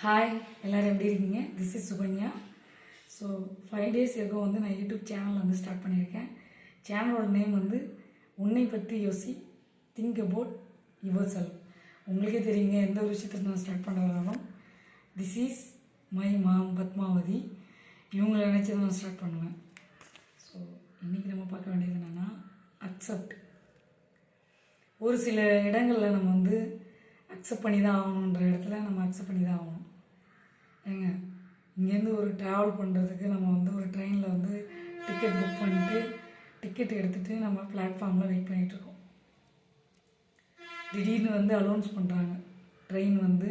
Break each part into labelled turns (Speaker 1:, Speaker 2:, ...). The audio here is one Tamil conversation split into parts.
Speaker 1: ஹாய் எல்லோரும் எப்படி இருக்கீங்க? This is Sukanya so five days ago வந்து நான் யூடியூப் சேனல் வந்து ஸ்டார்ட் பண்ணியிருக்கேன். சேனலோட நேம் வந்து உன்னை பற்றி யோசி திங்க் அபவுட் யுவர் செல் உங்களுக்கே தெரியுங்க எந்த ஒரு விஷயத்தை நான் start பண்ணுறதாலும் this is my mom Padmavathi. இவங்களை நினச்சி நான் ஸ்டார்ட் பண்ணுவேன். ஸோ இன்றைக்கி நம்ம பார்க்க வேண்டியது என்னென்னா அக்செப்ட் ஒரு சில இடங்களில் நம்ம வந்து அக்செப்ட் பண்ணி தான் ஆகணுன்ற இடத்துல நம்ம அக்செப்ட் பண்ணி தான் ஆகணும். ஏங்க இங்கேருந்து ஒரு ட்ராவல் பண்ணுறதுக்கு நம்ம வந்து ஒரு ட்ரெயினில் வந்து டிக்கெட் புக் பண்ணிட்டு டிக்கெட் எடுத்துகிட்டு நம்ம பிளாட்ஃபார்மில் வெயிட் பண்ணிகிட்ருக்கோம் திடீர்னு வந்து அலௌன்ஸ் பண்ணுறாங்க ட்ரெயின் வந்து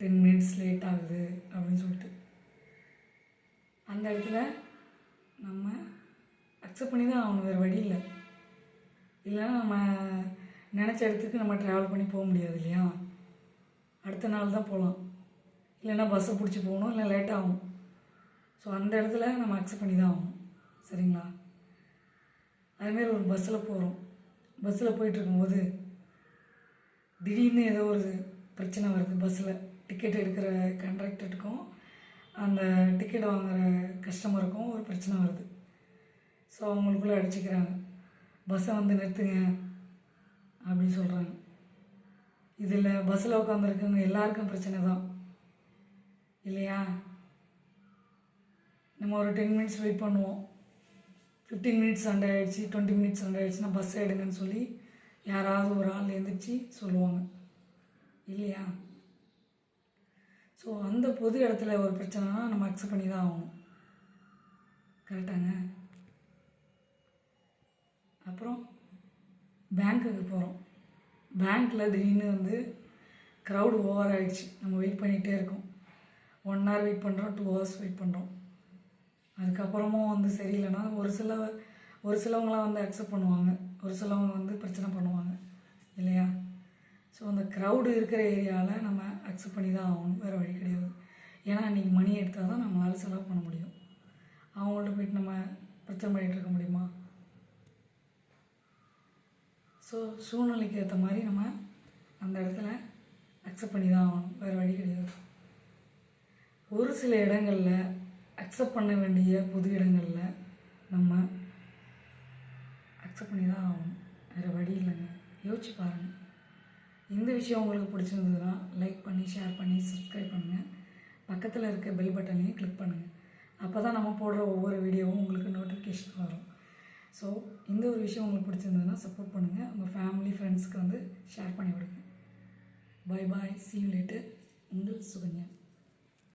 Speaker 1: டென் மினிட்ஸ் லேட் ஆகுது அப்படின்னு சொல்லிட்டு. அந்த இடத்துல நம்ம அக்செப்ட் பண்ணி தான் ஆகணும் வேறு வழி இல்லை. இல்லைன்னா நம்ம நினச்ச இடத்துக்கு நம்ம ட்ராவல் பண்ணி போக முடியாது இல்லையா? அடுத்த நாள் தான் போகலாம் இல்லைன்னா பஸ்ஸை பிடிச்சி போகணும் இல்லை லேட் ஆகும். ஸோ அந்த இடத்துல நம்ம அக்செப்ட் பண்ணி தான் ஆகும் சரிங்களா? அதுமாரி ஒரு பஸ்ஸில் போகிறோம் பஸ்ஸில் போயிட்டுருக்கும்போது திடீர்னு ஏதோ ஒரு பிரச்சனை வருது பஸ்ஸில் டிக்கெட் எடுக்கிற கண்டக்டருக்கும் அந்த டிக்கெட் வாங்குகிற கஸ்டமருக்கும் ஒரு பிரச்சனை வருது. ஸோ அவங்களுக்குள்ளே அடிச்சுக்கிறாங்க. பஸ்ஸை வந்து நிறுத்துங்க. அப்படின்னு சொல்கிறாங்க இதில் பஸ்ஸில் உட்காந்துருக்கவங்க எல்லாருக்கும் பிரச்சனை தான். இல்லையா? நம்ம ஒரு டென் மினிட்ஸ் வெயிட் பண்ணுவோம். ஃபிஃப்டீன் மினிட்ஸ் சண்டை ஆகிடுச்சு டுவெண்ட்டி மினிட்ஸ் சண்டை ஆகிடுச்சுன்னா பஸ் எடுங்கன்னு சொல்லி யாராவது ஒரு ஆள் எழுந்திரிச்சு சொல்லுவாங்க. இல்லையா? ஸோ அந்த பொது இடத்துல ஒரு பிரச்சனைனா நம்ம அக்செப்ட் பண்ணி தான் ஆகணும். கரெக்டாங்க அப்புறம் பேங்க்குக்கு போகிறோம் பேங்க்கில் திடீர்னு வந்து க்ரௌடு ஓவர் ஆகிடுச்சு நம்ம வெயிட் பண்ணிகிட்டே இருக்கோம். ஒன் ஹவர் வெயிட் பண்ணுறோம் டூ ஹவர்ஸ் வெயிட் பண்ணுறோம் அதுக்கப்புறமும் வந்து சரியில்லைன்னா ஒரு சில ஒரு சிலவங்களாம் வந்து அக்செப்ட் பண்ணுவாங்க. ஒரு சிலவங்க வந்து பிரச்சனை பண்ணுவாங்க. இல்லையா? ஸோ அந்த க்ரௌடு இருக்கிற ஏரியாவில் நம்ம அக்செப்ட் பண்ணி தான் ஆகணும். வேறு வழி கிடையாது. ஏன்னா அன்றைக்கி மணி எடுத்தால் தான் நம்மளால் செலவு பண்ண முடியும். அவங்கள்ட்ட போயிட்டு நம்ம பிரச்சனை பண்ணிகிட்டு இருக்க முடியுமா? ஸோ சூழ்நிலைக்கு ஏற்ற மாதிரி நம்ம அந்த இடத்துல அக்செப்ட் பண்ணி தான் ஆகணும். வேறு வழி கிடையாது. ஒரு சில இடங்களில் அக்செப்ட் பண்ண வேண்டிய புது இடங்களில் நம்ம அக்செப்ட் பண்ணி தான் ஆகணும். வேறு வழி இல்லைங்க. யோசிச்சு பாருங்கள் இந்த விஷயம் உங்களுக்கு பிடிச்சிருந்ததுன்னா லைக் பண்ணி ஷேர் பண்ணி சப்ஸ்கிரைப் பண்ணுங்கள் பக்கத்தில் இருக்க பெல் பட்டனையும் கிளிக் பண்ணுங்கள் அப்போ தான் நம்ம போடுற ஒவ்வொரு வீடியோவும் உங்களுக்கு நோட்டிஃபிகேஷன் வரும். ஸோ இந்த ஒரு விஷயம் உங்களுக்கு பிடிச்சிருந்ததுன்னா சப்போர்ட் பண்ணுங்கள் உங்கள் ஃபேமிலி ஃப்ரெண்ட்ஸ்க்கு வந்து ஷேர் பண்ணி விடுங்க. Bye bye see you later. உங்கள் சுகன்யா.